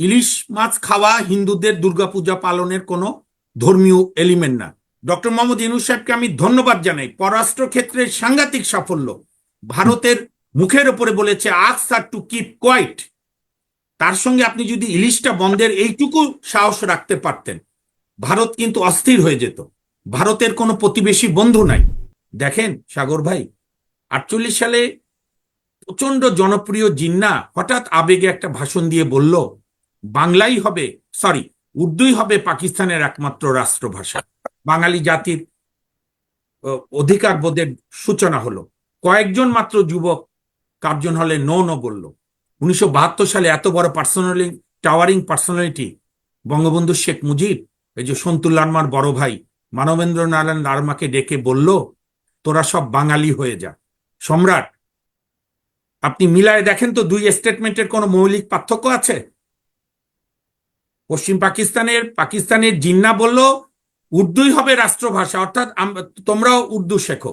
ইলিশ মাছ খাওয়া হিন্দুদের দুর্গাপূজা পালনের কোনো ধর্মীয় এলিমেন্ট না। ডক্টর মোহাম্মদ ইনুস সাহেবকে আমি ধন্যবাদ জানাই। পররাষ্ট্র ক্ষেত্রে সাংঘাতিক সাফল্য। ভারতের মুখের ওপরে বলেছে asks her to keep quiet তার সঙ্গে আপনি যদি ইলিশটা বন্ধের এইটুকু সাহস রাখতে পারতেন, ভারত কিন্তু অস্থির হয়ে যেত। ভারতের কোনো প্রতিবেশী বন্ধু নাই। দেখেন, সাগর ভাই, আটচল্লিশ সালে প্রচণ্ড জনপ্রিয় জিন্না হঠাৎ আবেগে একটা ভাষণ দিয়ে বলল বাংলাই হবে সরি উর্দুই হবে পাকিস্তানের একমাত্র রাষ্ট্রভাষা। বাঙালি জাতির অধিকার বোধের সূচনা হলো। কয়েকজন মাত্র যুবক কার্জন হলে নো নো বলল। উনিশশো বাহাত্তর সালে এত বড় personally, towering personality, Bangabandhu Sheikh Mujib, এই যে সন্তুল লার্মার বড় ভাই মানবেন্দ্র নারায়ণ লার্মাকে ডেকে বলল, তোরা সব বাঙালি হয়ে যা। সম্রাট, আপনি মিলায় দেখেন তো দুই স্টেটমেন্টের কোনো মৌলিক পার্থক্য আছে? পশ্চিম পাকিস্তানের পাকিস্তানের জিন্না বলল, উর্দুই হবে রাষ্ট্রভাষা, অর্থাৎ তোমরাও উর্দু শেখো।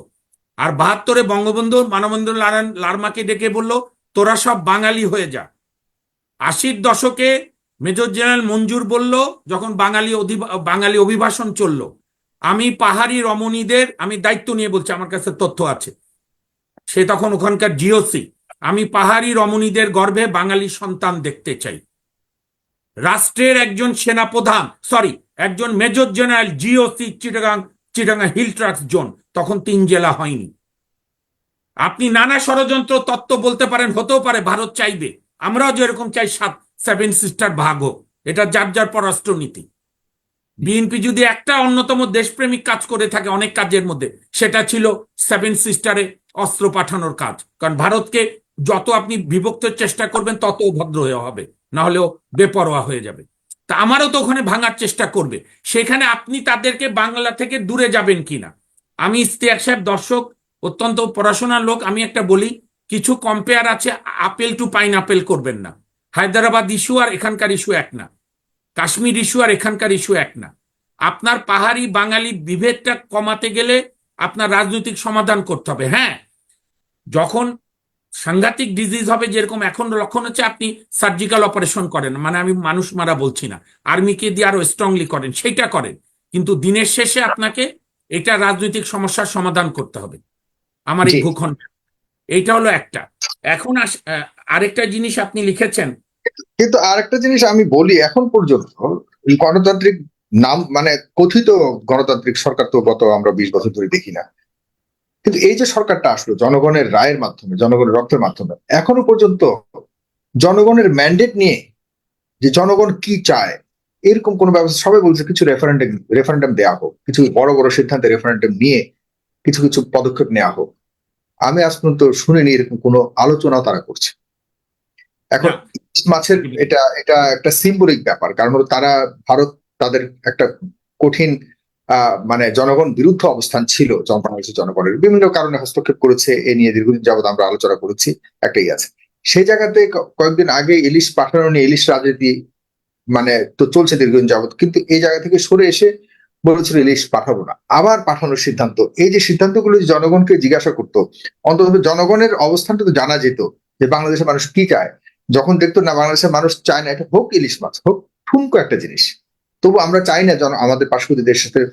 আর বাহাত্তরে বঙ্গবন্ধু মানবেন্দ্র নারায়ণ লার্মাকে ডেকে বলল, তোরা সব বাঙালি হয়ে যা। আশির দশকে মেজর জেনারেল মঞ্জুর বলল, যখন বাঙালি বাঙালি অভিবাসন চলল, আমি পাহাড়ি রমণীদের, আমি দায়িত্ব নিয়ে বলছি, আমার কাছে তথ্য আছে। সে তখন ওখানকার জিওসি আমি পাহাড়ি রমণীদের গর্ভে বাঙালি সন্তান দেখতে চাই। রাষ্ট্রের একজন সেনাপ্রধান সরি একজন major general GOC Chittagong Chittagong hill tracts zone তখন তিন জেলা হয়নি। আপনি নানা ষড়যন্ত্র, তত্ত্ব বলতে পারেন, হতেও পারে, ভারত চাইবে। আমরাও যেরকম চাই, সাত সেভেন সিস্টার ভাগ হোক। এটা যার যার পররাষ্ট্রনীতি। বিএনপি যদি একটা অন্যতম দেশপ্রেমিক কাজ করে থাকে অনেক কাজের মধ্যে, সেটা ছিল সেভেন সিস্টারে অস্ত্র পাঠানোর কাজ। কারণ ভারতকে যত আপনি বিভক্তের চেষ্টা করবেন, তত ভদ্র হয়ে হবে। না হলেও বেপরোয়া হয়ে যাবে। তা আমারও তো ওখানে ভাঙার চেষ্টা করবে। সেখানে আপনি তাদেরকে বাংলা থেকে দূরে যাবেন কিনা? আমি ইস্তিয়াক সাহেব, দর্শক, অত্যন্ত পড়াশোনার লোক, আমি একটা বলি, কিছু কম্পেয়ার আছে, আপেল টু পাইন আপেল করবেন না। হায়দ্রাবাদ ইস্যু আর এখানকার ইস্যু এক না। কাশ্মীর ইস্যু আর এখানকার ইস্যু এক না। আপনার পাহাড়ি বাঙালি বিভেদটা কমাতে গেলে আপনার রাজনৈতিক সমাধান করতে হবে। হ্যাঁ যখন সাংঘাতিক ডিজিজ হবে যেরকম এখন লক্ষণ হচ্ছে আপনি সার্জিক্যাল অপারেশন করেন মানে আমি মানুষ মারা বলছি না আর্মিকে দিয়ে আরও স্ট্রংলি করেন সেইটা করেন। কিন্তু দিনের শেষে আপনাকে এটা রাজনৈতিক সমস্যার সমাধান করতে হবে। আমার এই। ভূখণ্ড। এইটা হলো একটা। এখন আস- আরেকটা জিনিস আপনি লিখেছেন। কিন্তু আরেকটা জিনিস আমি বলি এখন পর্যন্ত গণতান্ত্রিক নাম মানে কথিত গণতান্ত্রিক সরকার তো গত আমরা বিশ বছর ধরে দেখি না। কিন্তু এই যে সরকারটা আসলো জনগণের রায়ের মাধ্যমে জনগণের রক্তের মাধ্যমে এখনও পর্যন্ত জনগণের ম্যান্ডেট নিয়ে যে জনগণ কি চায় এরকম কোনো ব্যবস্থা সবাই বলছে কিছু রেফারেন্ডাম রেফারেন্ডাম দেওয়া হোক কিছু বড় বড় সিদ্ধান্তে রেফারেন্ডাম নিয়ে কিছু কিছু পদক্ষেপ নেওয়া হোক। আমি আজ পর্যন্ত শুনিনি এরকম কোনো আলোচনাও তারা করছে। এখন মাছের এটা এটা একটা সিম্বলিক ব্যাপার কারণ তারা ভারত তাদের একটা কঠিন মানে জনগণ বিরুদ্ধ অবস্থান ছিল বাংলাদেশের জনগণের। বিভিন্ন কারণে হস্তক্ষেপ করেছে, এ নিয়ে দীর্ঘদিন যাবত আমরা আলোচনা করেছি, একটাই আছে। সেই জায়গাতে কয়েকদিন আগে ইলিশ পাঠানো নিয়ে, ইলিশ রাজনীতি মানে তো চলছে দীর্ঘদিন যাবত কিন্তু এই জায়গা থেকে সরে এসে বলেছিল ইলিশ পাঠাবো না। আবার পাঠানোর সিদ্ধান্ত। এই যে সিদ্ধান্তগুলো জনগণকে জিজ্ঞাসা করতো, অন্তত জনগণের অবস্থানটা তো জানা যেত যে বাংলাদেশের মানুষ কি চায়। যখন দেখতো না, বাংলাদেশের মানুষ চায় না, এটা হোক ইলিশ মাছ, হোক ঠুনকো একটা জিনিস। তবু আমরা চাই না জন আমাদের পার্শ্ববর্তী দেশের সাথে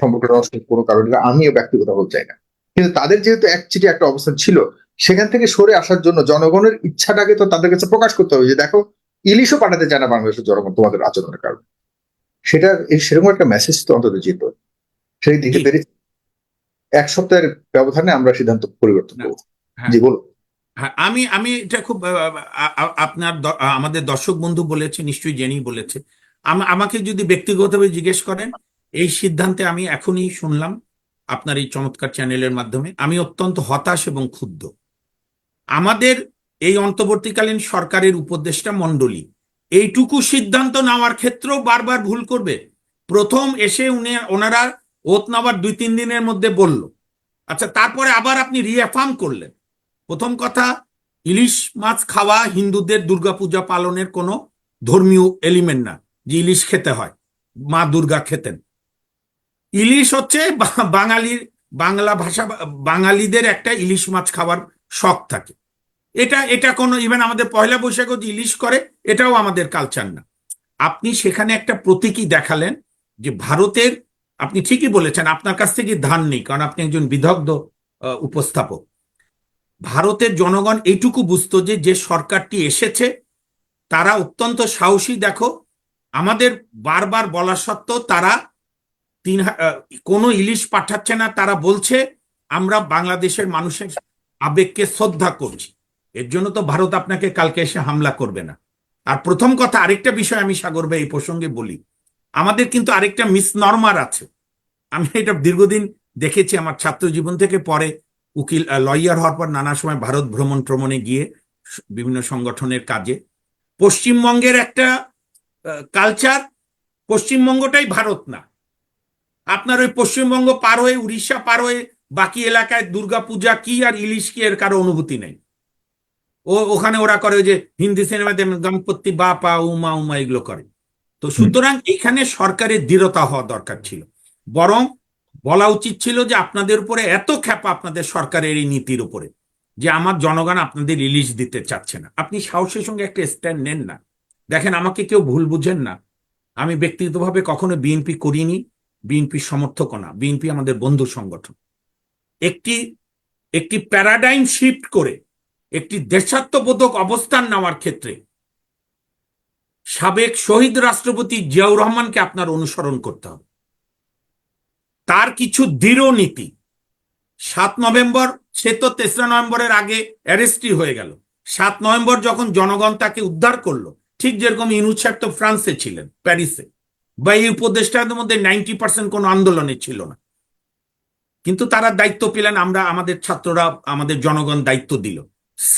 সম্পর্ক নষ্ট কোনো কারণে আমিও ব্যক্তিগতভাবে চাই না। কিন্তু তাদের যেহেতু একচিটি একটা অবস্থান ছিল সেখান থেকে সরে আসার জন্য জনগণের ইচ্ছাটাকে তো তাদের কাছে প্রকাশ করতে হবে যে দেখো ইলিশও পাঠাতে চায় না বাংলাদেশের জনগণ তোমাদের আচরণের কারণে। সেটা এই- সেরকম একটা মেসেজ তো অন্তত যেত সেই দিকে। পেরেছি এক সপ্তাহের ব্যবধানে আমরা সিদ্ধান্ত পরিবর্তন করব। হ্যাঁ। জি বলুন। হ্যাঁ আমি আমি এটা খুব আপনার আমাদের দর্শক বন্ধু বলেছে নিশ্চয়ই জেনেই বলেছে। আমাকে যদি ব্যক্তিগতভাবে জিজ্ঞেস করেন, এই সিদ্ধান্তে আমি এখনই শুনলাম আপনার এই চমৎকার চ্যানেলের মাধ্যমে, আমি অত্যন্ত হতাশ এবং ক্ষুব্ধ। আমাদের এই অন্তর্বর্তীকালীন সরকারের উপদেষ্টা মণ্ডলী, এইটুকু সিদ্ধান্ত নেওয়ার ক্ষেত্রেও বারবার ভুল করবে। প্রথম এসে উনি, ওনারা ওত নেওয়ার দুই তিন দিনের মধ্যে বলল। আচ্ছা তারপরে আবার আপনি রিএফার্ম করলেন। প্রথম কথা, ইলিশ মাছ খাওয়া হিন্দুদের দুর্গাপূজা পালনের কোনো ধর্মীয় এলিমেন্ট না। যে ইলিশ খেতে হয়, মা দুর্গা খেতেন। ইলিশ হচ্ছে বাঙালির, বাংলা ভাষা, বাঙালিদের একটা ইলিশ মাছ খাওয়ার শখ থাকে। এটা এটা কোনো ইভেন আমাদের পয়লা বৈশাখও যে ইলিশ করে, এটাও আমাদের কালচার না। আপনি সেখানে একটা প্রতীকী দেখালেন যে ভারতের, আপনি ঠিকই বলেছেন, আপনার কাছ থেকে ধান নেই, কারণ আপনি একজন বিদগ্ধ উপস্থাপক। ভারতের জনগণ এইটুকু বুঝতো যে যে সরকারটি এসেছে, তারা অত্যন্ত সাহসী, দেখো আমাদের বারবার বলা সত্ত্বেও তারা তিন কোনো ইলিশ পাঠাচ্ছে না, তারা বলছে, আমরা বাংলাদেশের মানুষের আবেগকে শ্রদ্ধা করছি। এর জন্য তো ভারত আপনাকে কালকে এসে হামলা করবে না। আর প্রথম কথা, আরেকটা বিষয় আমি সাগর ভাই এই প্রসঙ্গে বলি। আমাদের কিন্তু আরেকটা মিসনর্মার আছে। আমি এটা দীর্ঘদিন দেখেছি আমার ছাত্র জীবন থেকে, পরে উকিল লয়ার হওয়ার পর নানা সময় ভারত ভ্রমণ ভ্রমণে গিয়ে বিভিন্ন সংগঠনের কাজে। পশ্চিমবঙ্গের একটা কালচার পশ্চিমবঙ্গটাই ভারত না। আপনার ওই পশ্চিমবঙ্গ পার হয়ে উড়িষ্যা পার হয়ে বাকি এলাকায় দুর্গাপূজা কি আর ইলিশ কি এর কারও অনুভূতি নেই। ও ওখানে ওরা করে যে হিন্দি সিনেমাতে গণপতি বাপা উমা উমা এগুলো করে। তো সুতরাং এখানে সরকারের দৃঢ়তা হওয়া দরকার ছিল। বরং বলা উচিত ছিল যে আপনাদের উপরে এত খ্যাপা আপনাদের সরকারের এই নীতির উপরে যে আমার জনগণ আপনাদের রিলিজ দিতে চাচ্ছে না। আপনি সাহসের সঙ্গে একটা স্ট্যান্ড নেন না। দেখেন, আমাকে কেউ ভুল বুঝেন না। আমি ব্যক্তিগতভাবে কখনো বিএনপি করিনি বিএনপির সমর্থকও না। বিএনপি আমাদের বন্ধু সংগঠন। একটি একটি প্যারাডাইম শিফট করে, একটি দেশাত্মবোধক অবস্থান নেওয়ার ক্ষেত্রে সাবেক শহীদ রাষ্ট্রপতি জিয়াউর রহমানকে আপনার অনুসরণ করতে হবে। তার কিছু দৃঢ় নীতি। সাত নভেম্বর, সে তো তেসরা নভেম্বরের আগে অ্যারেস্টই হয়ে গেল। সাত নভেম্বর যখন জনগণ তাকে উদ্ধার করল ঠিক যেরকম সাহেব তো ফ্রান্সে ছিলেন প্যারিসে। বা এই উপদেষ্টাদের মধ্যে নাইনটি পার্সেন্ট কোনো আন্দোলনে ছিল না। কিন্তু তারা দায়িত্ব পেলেন আমরা আমাদের ছাত্ররা আমাদের জনগণ দায়িত্ব দিল।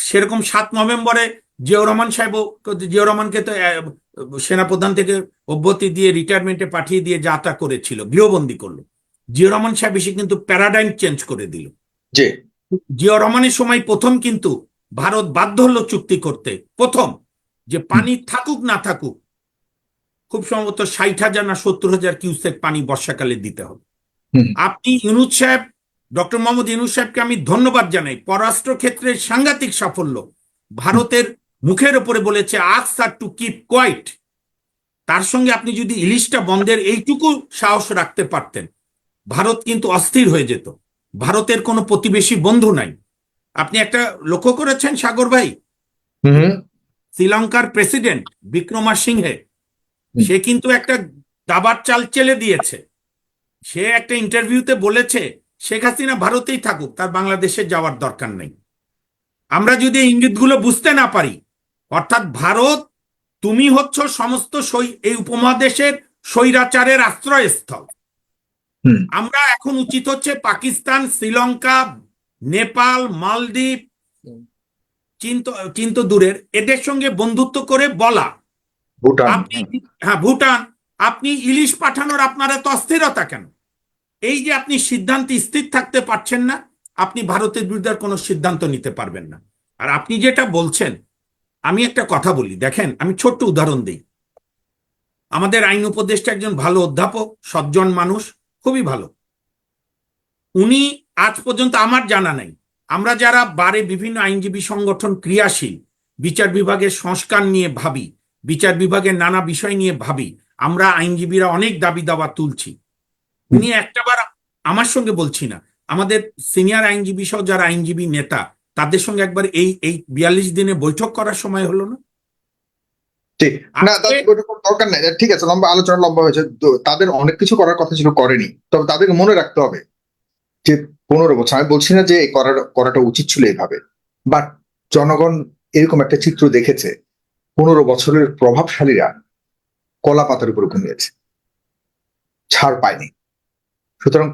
সেরকম সাত নভেম্বরে জিয়াউর রহমান সাহেব জিয়াউর রহমানকে তো সেনাপ্রধান থেকে অব্যতি দিয়ে রিটায়ারমেন্টে পাঠিয়ে দিয়ে যা তা করেছিল গৃহবন্দী করল। জিয়াউর রহমান সাহেব এসে কিন্তু প্যারাডাইম চেঞ্জ করে দিল। জিয়াউর রহমানের সময় প্রথম কিন্তু ভারত বাধ্য হলো চুক্তি করতে প্রথম। যে পানি থাকুক না থাকুক খুব সম্ভবত ষাট হাজার না সত্তর হাজার কিউসেক পানি বর্ষাকালে দিতে হবে। আপনি ইনুজ সাহেব ডক্টর মোহাম্মদ ইনুজ সাহেবকে আমি ধন্যবাদ জানাই। পররাষ্ট্র ক্ষেত্রে সাংঘাতিক সাফল্য। ভারতের মুখের ওপরে বলেছে asks her to keep quiet তার সঙ্গে আপনি যদি ইলিশটা বন্ধের এইটুকু সাহস রাখতে পারতেন ভারত কিন্তু অস্থির হয়ে যেত। ভারতের কোনো প্রতিবেশী বন্ধু নাই। আপনি একটা লক্ষ্য করেছেন সাগর ভাই? শ্রীলঙ্কার প্রেসিডেন্ট বিক্রমা সিংহে সে কিন্তু একটা দাবার চাল চেলে দিয়েছে। সে একটা ইন্টারভিউতে বলেছে শেখ হাসিনা ভারতেই থাকুক তার বাংলাদেশে যাওয়ার দরকার নেই। আমরা যদি ইঙ্গিতগুলো বুঝতে না পারি অর্থাৎ ভারত তুমি হচ্ছ সমস্ত এই উপমহাদেশের স্বৈরাচারের আশ্রয়স্থল। আমরা এখন উচিত হচ্ছে পাকিস্তান শ্রীলঙ্কা নেপাল মালদ্বীপ চিন্ত চিন্ত দূরের এদের সঙ্গে বন্ধুত্ব করে বলা। আপনি হ্যাঁ ভুটান আপনি ইলিশ পাঠানোর আপনার এত অস্থিরতা কেন? এই যে আপনি সিদ্ধান্তে স্থির থাকতে পারছেন না আপনি ভারতের বিরুদ্ধে আর কোনো সিদ্ধান্ত নিতে পারবেন না। আর আপনি যেটা বলছেন আমি একটা কথা বলি দেখেন আমি ছোট্ট উদাহরণ দিই। আমাদের আইন উপদেষ্টা একজন ভালো অধ্যাপক সজ্জন মানুষ খুবই ভালো। উনি আজ পর্যন্ত আমার জানা নাই। আমরা যারা বারে বিভিন্ন আইনজীবী সংগঠন ক্রিয়াশীল বিচার বিভাগের সংস্কার নিয়ে ভাবি বিচার বিভাগের নানা বিষয় নিয়ে ভাবি আমরা আইনজীবীরা অনেক দাবি দাবা তুলছি। উনি একটাবার আমার সঙ্গে বলছি না আমাদের সিনিয়র আইনজীবী সহ যারা আইনজীবী নেতা তাদের সঙ্গে একবার এই এই বিয়াল্লিশ দিনে বৈঠক করার সময় হলো না? ঠিক। না তাদের দরকার নেই। ঠিক আছে লম্বা আলোচনা লম্বা হয়েছে। তাদের অনেক কিছু করার কথা ছিল করেনি। তবে তাদেরকে মনে রাখতে হবে যে পনেরো বছর। আমি বলছি না যে করাটা উচিত ছিল এভাবে বাট জনগণ এরকম একটা চিত্র দেখেছে। পনেরো বছরের প্রভাবশালীরা কলা পাতার উপর ঘুমিয়েছে। ছাড় পায়নি। সুতরাং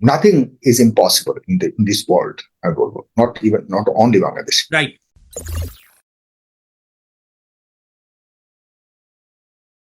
nothing is impossible in this world আমি বলব। Not even not only Bangladesh right